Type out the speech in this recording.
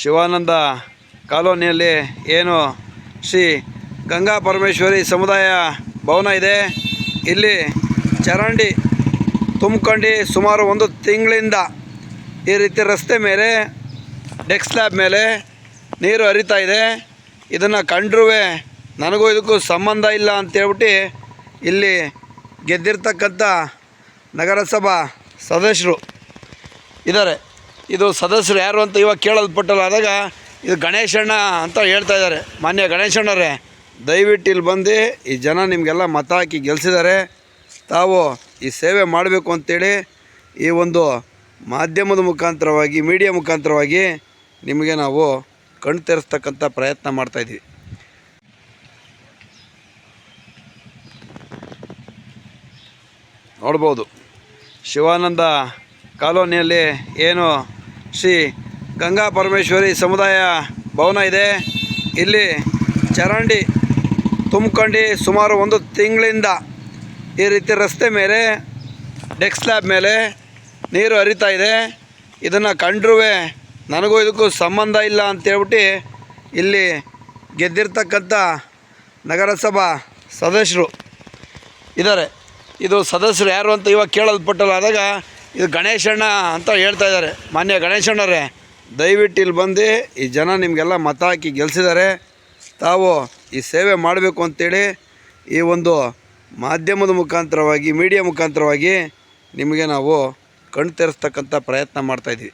ಶಿವಾನಂದ ಕಾಲೋನಿಯಲ್ಲಿ ಏನು ಶ್ರೀ ಗಂಗಾ ಪರಮೇಶ್ವರಿ ಸಮುದಾಯ ಭವನ ಇದೆ. ಇಲ್ಲಿ ಚರಂಡಿ ತುಂಬ್ಕೊಂಡು ಸುಮಾರು ಒಂದು ತಿಂಗಳಿಂದ ಈ ರೀತಿ ರಸ್ತೆ ಮೇಲೆ ಡೆಕ್ ಸ್ಲ್ಯಾಬ್ ಮೇಲೆ ನೀರು ಹರಿತಾ ಇದೆ. ಇದನ್ನು ಕಂಡ್ರೂ ನನಗೂ ಇದಕ್ಕೂ ಸಂಬಂಧ ಇಲ್ಲ ಅಂತೇಳ್ಬಿಟ್ಟು ಇಲ್ಲಿ ಗೆದ್ದಿರ್ತಕ್ಕಂಥ ನಗರಸಭಾ ಸದಸ್ಯರು ಇದ್ದಾರೆ. ಇದು ಸದಸ್ಯರು ಯಾರು ಅಂತ ಇವಾಗ ಕೇಳಲ್ಪಟ್ಟಲ್ಲ. ಆದಾಗ ಇದು ಗಣೇಶಣ್ಣ ಅಂತ ಹೇಳ್ತಾ ಇದ್ದಾರೆ. ಮಾನ್ಯ ಗಣೇಶಣ್ಣರೇ ದಯವಿಟ್ಟು ಇಲ್ಲಿ ಬಂದು ಈ ಜನ ನಿಮಗೆಲ್ಲ ಮತ ಹಾಕಿ ಗೆಲ್ಸಿದ್ದಾರೆ. ತಾವು ಈ ಸೇವೆ ಮಾಡಬೇಕು ಅಂತೇಳಿ ಈ ಒಂದು ಮಾಧ್ಯಮದ ಮುಖಾಂತರವಾಗಿ, ಮೀಡಿಯಾ ಮುಖಾಂತರವಾಗಿ ನಿಮಗೆ ನಾವು ಕಣ್ ತೆರೆಸ್ತಕ್ಕಂಥ ಪ್ರಯತ್ನ ಮಾಡ್ತಾಯಿದ್ವಿ ನೋಡ್ಬೋದು. ಶಿವಾನಂದ ಕಾಲೋನಿಯಲ್ಲಿ ಏನು ಶ್ರೀ ಗಂಗಾ ಪರಮೇಶ್ವರಿ ಸಮುದಾಯ ಭವನ ಇದೆ. ಇಲ್ಲಿ ಚರಂಡಿ ತುಂಬ್ಕೊಂಡು ಸುಮಾರು ಒಂದು ತಿಂಗಳಿಂದ ಈ ರೀತಿ ರಸ್ತೆ ಮೇಲೆ ಡೆಕ್ ಸ್ಲ್ಯಾಬ್ ಮೇಲೆ ನೀರು ಹರಿತಾ ಇದೆ. ಇದನ್ನು ಕಂಡ್ರೂ ನನಗೂ ಇದಕ್ಕೂ ಸಂಬಂಧ ಇಲ್ಲ ಅಂತೇಳ್ಬಿಟ್ಟು ಇಲ್ಲಿ ಗೆದ್ದಿರ್ತಕ್ಕಂಥ ನಗರಸಭಾ ಸದಸ್ಯರು ಇದ್ದಾರೆ. ಇದು ಸದಸ್ಯರು ಯಾರು ಅಂತ ಇವಾಗ ಕೇಳಲ್ಪಟ್ಟಲ್ಲ ಆದಾಗ ಇದು ಗಣೇಶಣ್ಣ ಅಂತ ಹೇಳ್ತಾ ಇದ್ದಾರೆ. ಮಾನ್ಯ ಗಣೇಶಣ್ಣರೇ ದಯವಿಟ್ಟು ಇಲ್ಲಿ ಬಂದು ಈ ಜನ ನಿಮಗೆಲ್ಲ ಮತ ಹಾಕಿ ಗೆಲ್ಸಿದ್ದಾರೆ. ತಾವು ಈ ಸೇವೆ ಮಾಡಬೇಕು ಅಂತೇಳಿ ಈ ಒಂದು ಮಾಧ್ಯಮದ ಮುಖಾಂತರವಾಗಿ ಮೀಡಿಯಾ ಮುಖಾಂತರವಾಗಿ ನಿಮಗೆ ನಾವು ಕಣ್ತೆರೆಸ್ತಕ್ಕಂಥ ಪ್ರಯತ್ನ ಮಾಡ್ತಾಯಿದ್ವಿ